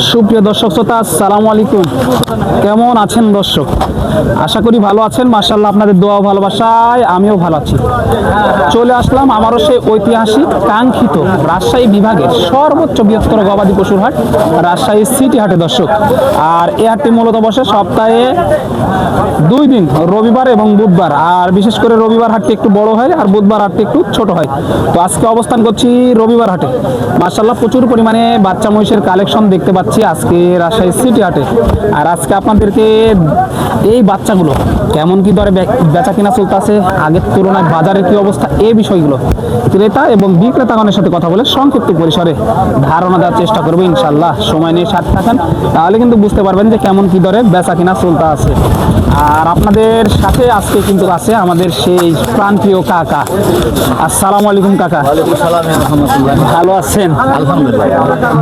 সুপ্রিয় দর্শক শ্রোতা, আসসালামু আলাইকুম। কেমন আছেন দর্শক? আশা করি ভালো আছেন। মার্শাল্লাহ আপনাদের দোয়া ভালোবাসায় আমিও ভালো আছি। চলে আসলাম আমারও সেই ঐতিহাসিক, কাঙ্ক্ষিত রাজশাহী বিভাগের সর্বোচ্চ বৃহত্তর গবাদি পশুর হাট রাজশাহী সিটি হাটে দর্শক। আর এ হাটটি মূলত বসে সপ্তাহে দুই দিন, রবিবার এবং বুধবার। আর বিশেষ করে রবিবার হাটটি একটু বড় হয় আর বুধবার হাটটি একটু ছোট হয়। তো আজকে অবস্থান করছি রবিবার হাটে। মার্শাল্লাহ প্রচুর পরিমাণে বাচ্চা মহিষের কালেকশন দেখতে পাচ্ছি। আজকে রাজশাহী সিটি হাটে। আর আজকে আপনাদেরকে এই বাচ্চাগুলো কেমন কি দরে বেচা কিনা চলতেছে আগের তুলনায় বাজারের কি অবস্থা এই বিষয়গুলো ক্রেতা এবং বিক্রেতাগণের সাথে কথা বলে সংক্ষিপ্ত পরিসরে ধারণা দেওয়ার চেষ্টা করব ইনশাল্লাহ সময় নিয়ে সাথে থাকেন তাহলে কিন্তু বুঝতে পারবেন যে কেমন কি দরে বেচা কিনা চলতে আছে আর আপনাদের সাথে আজকে কিন্তু আছে আমাদের সেই প্রান্তীয় কাকা। আসসালামু আলাইকুম কাকা। ভালো আছেন? আলহামদুলিল্লাহ।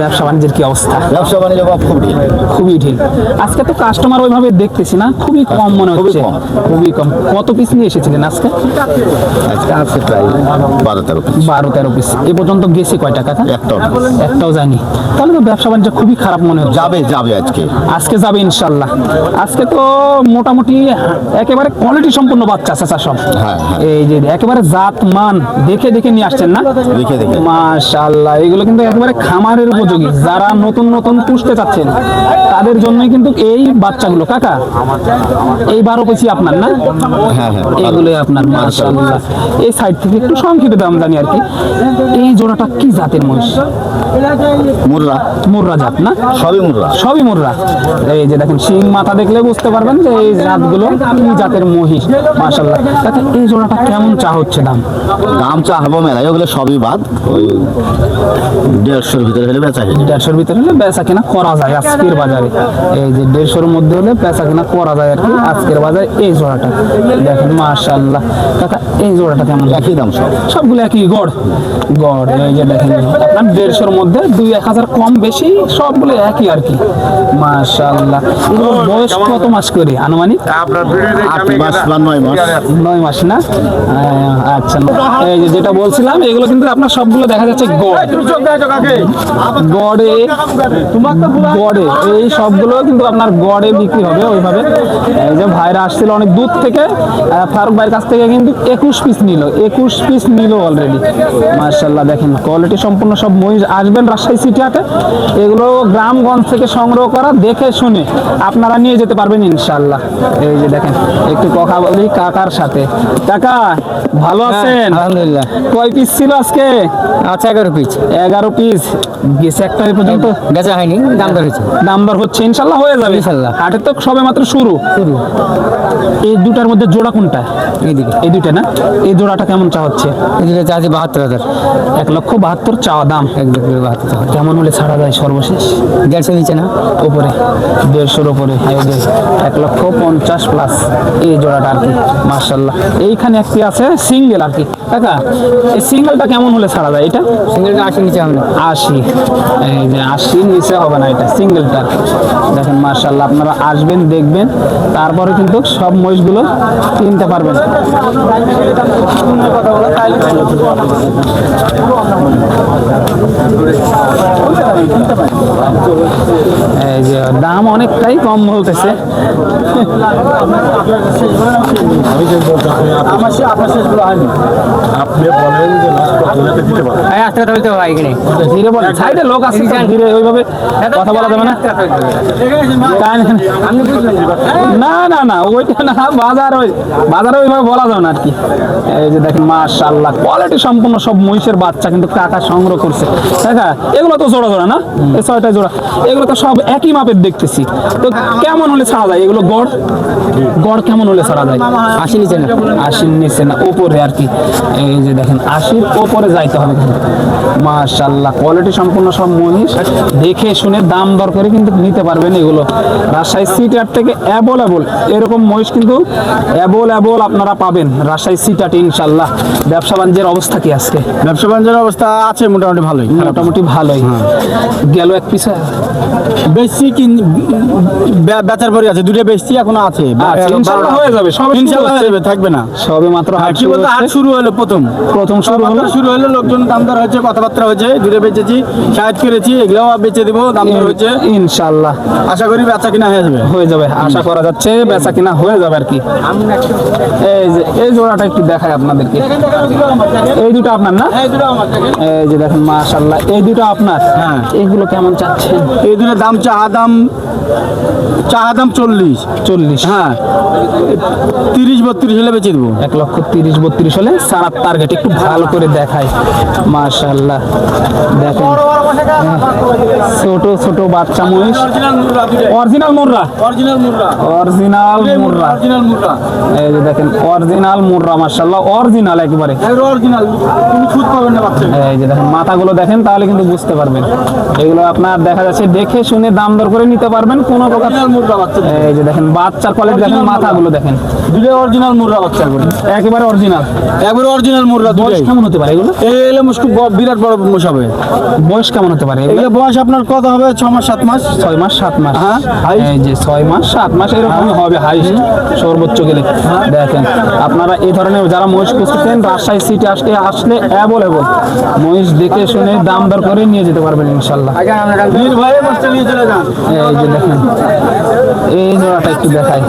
ব্যবসা বাণিজ্যের কি অবস্থা? ব্যবসা বাণিজ্য বা খুবই আজকে তো কাস্টমার ওইভাবে দেখতেছি না খুবই কম মনে হচ্ছে। খুবই কম। কত পিস নিয়ে এসেছিলেন আজকে? আজকে আছে প্রায় বারো তেরো পিস বারো তেরো পিস এ পর্যন্ত গেছে কয়টা কাকা একটাও একটাও যায়নি। তাহলে তো ব্যবসা বাণিজ্য খুবই খারাপ মনে হচ্ছে। যাবে যাবে আজকে। আজকে যাবে ইনশাল্লাহ আজকে তো মোটামুটি একেবারে কোয়ালিটি সম্পূর্ণ বাচ্চা চাচা সব। হ্যাঁ, হ্যাঁ। এই যে একেবারে জাত মান দেখে দেখে নিয়ে আসছেন না? দেখে দেখে। মাশাআল্লাহ এগুলো কিন্তু একেবারে খামারের উপযোগী। যারা নতুন নতুন পুষতে চাচ্ছেন। তাদের জন্যই কিন্তু এই বাচ্চাগুলো কাকা। এই বারো পেছি আপনার না? হ্যাঁ হ্যাঁ এগুলোই আপনার মাশাআল্লাহ। এই সাইড থেকে একটু সংক্ষেপে দাম জানি আর কি। এই জোড়াটা কি জাতের মহিষ? মুররা। মুর্রা জাত না? সবই মুররা। সবই মুর্রা। এই যে দেখেন শিং মাথা দেখলে বুঝতে পারবেন যে এই জাতগুলো কি জাতের মহিষ এই জোড়াটা কেমন চা হচ্ছে দাম? দাম চা হব মেলায় ওগুলো সবই বাদ। ওই দেড়শোর ভিতরে হলে বেচা দেড়শোর ভিতরে হলে বেচা কিনা করা যায় আজকের বাজারে। এই যে দেড়শোর মধ্যে হলে বেচা কিনা করা যায় আর কি আজকের বাজারে এই জোড়াটা। দেখেন মাশাল্লাহ কাকা এই জোড়াটা কেমন? একই দাম সব। সবগুলো একই গড়? গড় এই যে দেখেন আপনার দেড়শোর মধ্যে দুই এক হাজার কম বেশি সবগুলো একই আর কি। মাশাল্লাহ বয়স কত মাস করে আনুমানিক? আট মাস বা নয় মাস। নয় মাস না? আচ্ছা। এই যে যেটা বলছিলাম এগুলো কিন্তু আপনার সবগুলো দেখা যাচ্ছে গড়। গড়ে গড়ে এই সবগুলো কিন্তু আপনার গড়ে বিক্রি হবে ওইভাবে। এই যে ভাইরা আসছিল অনেক দূর থেকে ফারুক ভাইয়ের কাছ থেকে কিন্তু একুশ পিস নিল একুশ পিস নিল অলরেডি মার্শাল্লাহ দেখেন কোয়ালিটি সম্পূর্ণ সব মহিষ আসবেন রাজশাহী সিটি হাটে এগুলো গ্রামগঞ্জ থেকে সংগ্রহ করা দেখে শুনে আপনারা নিয়ে যেতে পারবেন ইনশাল্লাহ এই যে দেখেন একটু কথা বলি কাকার সাথে। কাকা ভালো আছেন? আলহামদুলিল্লাহ। কয় পিস ছিল আজকে? আচ্ছা এগারো পিস এগারো পিস গেছে একটা পর্যন্ত? বেচা হয়নি। দাম দর হয়েছে। দাম দর হচ্ছে ইনশাল্লাহ হয়ে যাবে। ইনশাল্লাহ। হাটের তো সবে মাত্র শুরু। শুরু। এই দুটার মধ্যে জোড়া কোনটা? এইদিকে। এই দুইটা না? এই জোড়াটা কেমন চা হচ্ছে? এদিকে চার্জ বাহাত্তর হাজার। এক লক্ষ বাহাত্তর চাওয়া দাম। এক লক্ষ বাহাত্তর কেমন হলে ছাড়া যায় সর্বশেষ? দেড়শো নিচে না? উপরে দেড়শোর উপরে এক লক্ষ পঞ্চাশ প্লাস। এই জোড়াটা আর কি মার্শাল্লাহ এইখানে একটি আছে সিঙ্গেল আর কি। কাকা এই সিঙ্গেলটা কেমন হলে ছাড়া যায়? এটা? সিঙ্গেলটা আশি নিচে হবে। না আশি। এই আশির নিচে হবে না এটা সিঙ্গেলটা দেখেন মার্শাল্লাহ আপনারা আসবেন দেখবেন তারপরে কিন্তু সব মহিষগুলো কিনতে পারবেন। এই যে দাম অনেকটাই কম বলতেছে। আপনি বলেন যে লাস্ট কত দিতে এখানে। ধীরে বলেন সাইডে লোক আছে ধীরে ওইভাবে কথা বলা যাবে না? না? না না ওইটা না, বাজার ওই বাজারে ওইভাবে বলা যাবে না আর কি। এই যে দেখেন, মাশাআল্লাহ কোয়ালিটি সম্পূর্ণ সব মহিষের বাচ্চা কিন্তু কাকা সংগ্রহ করছে। দেখা এগুলো তো জোড়া জোড়া না? এই ছয়টা জোড়া। এগুলো তো সব একই মাপের দেখতেছি। তো কেমন হলে ছাড়া যায়? এগুলো গড়? গড় কেমন হলে ছাড়া যায়? আশি নিচে না? আশির নিচে না, উপরে আর কি। এই যে দেখেন, আশির উপরে যাইতে হবে মাশাল্লাহ কোয়ালিটি সম্পূর্ণ সব মহিষ। দেখে শুনে দাম দর করে কিন্তু নিতে পারবেন এগুলো। রাজশাহী সিটার থেকে অ্যাভেলেবল এরকম মহিষ কিন্তু অ্যাভেলেবল আপনারা পাবেন। রাজশাহী সিটাতে ইনশাল্লাহ ব্যবসা বাণিজ্যের অবস্থা কি আজকে? ব্যবসা বাণিজ্যের অবস্থা আছে মোটামুটি ভালোই মোটামুটি ভালোই। গেল এক পিস? বেশি কিন বেচার পরে আছে দুটো বেচছি এখনও আছে। আচ্ছা, ইনশাআল্লাহ হয়ে যাবে, সবে ইনশাআল্লাহ হয়ে যাবে থাকবে না। সবে মাত্র হাট শুরু বলতো হাট শুরু হলো প্রথম। প্রথম শুরু হলো। শুরু হলো লোকজন দাম দর হচ্ছে কথাবার্তা হয়েছে দুটো বেচেছি সাহায্য করেছি এগুলোও বেচে দিব। দাম দর হচ্ছে ইনশাআল্লাহ। আশা করি বেচা কিনা হয়ে যাবে। হয়ে যাবে আশা করা যাচ্ছে বেচা কিনা হয়ে যাবে আর কি। এই যে এই জোড়াটা একটু দেখাই আপনাদেরকে। এই দুটো আপনার না? এই যে দেখেন মাশাল্লাহ এই দুটো আপনার? হ্যাঁ। এগুলো কেমন চাচ্ছেন? এই দুটো দাম চা দাম চাহা দাম চল্লিশ। চল্লিশ। হ্যাঁ। তিরিশ বত্রিশ হলে বেচে দেবো। এক লক্ষ তিরিশ বত্রিশ হলে সারার টার্গেট একটু ভালো করে দেখায় মাশাল্লাহ দেখেন। ছোট ছোট বাচ্চা মহিষ। Original Murrah. Original Murrah. Original Murrah original Murrah. এই যে দেখেন অরিজিনাল মুর্রা মাশাল্লাহ অরিজিনাল একবারে। অরিজিনাল তুমি খুদ পাবেন না বাচ্চা এই যে দেখেন মাথাগুলো দেখেন তাহলে কিন্তু বুঝতে পারবেন। এগুলো আপনার দেখা যাচ্ছে দেখে শুনে দাম দর করে নিতে পারবেন কোনো প্রকার মুররা বাচ্চা। এই যে দেখেন বাচ্চার কোয়ালিটি দেখেন মাথাগুলো দেখেন। অরিজিনাল মুররা বাচ্চা একেবারে অরিজিনাল একবারে অরিজিনাল মুররা বয়স কেমন হতে পারে এগুলো? এই এলে মুশকু বিরাট বড় হবে। বয়স কেমন হতে পারে এগুলো? বয়স আপনার কত হবে? ছ মাস সাত মাস? ছয় মাস সাত মাস। হ্যাঁ, এই যে ছয় মাস সাত মাস এরকমই হবে হাইস্ট সর্বোচ্চ গেলে। দেখেন আপনারা এই ধরনের যারা মহিষ খুঁজতেছেন রাজশাহী সিটি আসলে আসলে অ্যাভেলেবল মহিষ দেখে শুনে দাম দর করে নিয়ে যেতে পারবেন ইনশাল্লাহ। এই যে দেখেন এই জোড়াটা একটু দেখাই।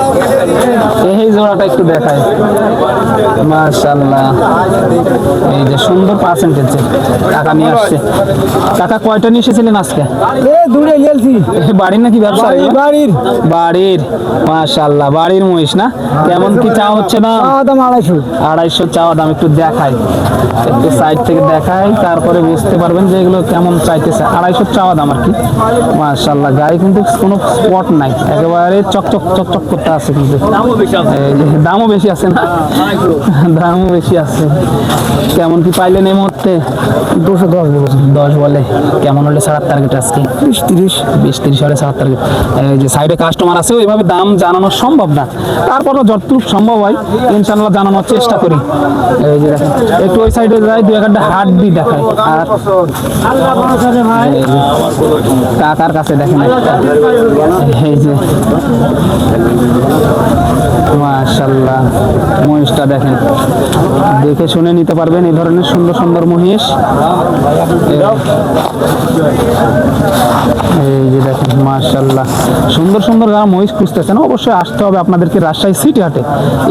এই জোড়াটা একটু দেখাই। মাশাল্লাহ এই যে সুন্দর পার্সেন্টেজ টাকা নিয়ে আসছে। টাকা কয়টা নিয়ে এসেছিলেন আজকে? দূরে গেলছি। বাড়ির নাকি ব্যবসা? বাড়ির বাড়ির। মাশাল্লাহ বাড়ির মহিষ না? কেমন কি চা হচ্ছে না দাম আড়াইশো। আড়াইশো চাওয়া দাম একটু দেখাই। একটু সাইড থেকে দেখাই তারপরে বুঝতে পারবেন যে এগুলো কেমন চাইতেছে। আড়াইশো চাওয়া দাম আর কি। মাশাল্লাহ গায়ে কিন্তু কোনো স্পট নাই। একেবারে চকচক চকচক করতে আছে কিন্তু। দামও বেশি আছে। না? দামও বেশি আছে। কেমন কি পাইলেন এই মুহূর্তে? দুশো দশ দশ বলে। কেমন হলে ছাড়ার টার্গেট আজকে? বিশ তিরিশ। বিশ তিরিশ হলে ছাড়ার টার্গেট এই যে সাইডে কাস্টমার আছে ওইভাবে দাম জানানো সম্ভব না। তারপরও যতটুকু সম্ভব হয় ইনশাল্লাহ জানানোর চেষ্টা করি। এই যে দেখেন একটু ওই সাইডে যাই দুই একটা হাট দিয়ে দেখাই। আর কাকার কাছে দেখেন। এই যে মাশাল্লাহ মহিষটা দেখেন। দেখে শুনে নিতে পারবেন এই ধরনের সুন্দর সুন্দর মহিষ। এই যে দেখেন মাশাল্লাহ সুন্দর সুন্দর যারা মহিষ খুঁজতেছেন, অবশ্যই আসতে হবে আপনাদেরকে রাজশাহী সিটি হাটে।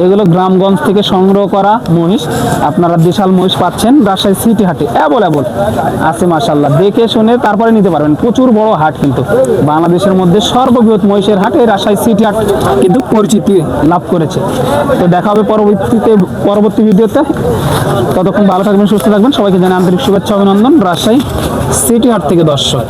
এগুলো গ্রামগঞ্জ থেকে সংগ্রহ করা মহিষ। আপনারা বিশাল মহিষ পাচ্ছেন রাজশাহী সিটি হাটে। অ্যাভেলেবল আছে মাশাল্লাহ দেখে শুনে তারপরে নিতে পারবেন। প্রচুর বড় হাট কিন্তু। বাংলাদেশের মধ্যে সর্ববৃহৎ মহিষের হাটে রাজশাহী সিটি হাট কিন্তু পরিচিতি লাভ করেছে। তো দেখা হবে পরবর্তীতে, পরবর্তী ভিডিওতে। ততক্ষণ ভালো থাকবেন, সুস্থ থাকবেন। সবাইকে জানাই আন্তরিক শুভেচ্ছা, অভিনন্দন। রাজশাহী সিটি হাট থেকে দর্শক।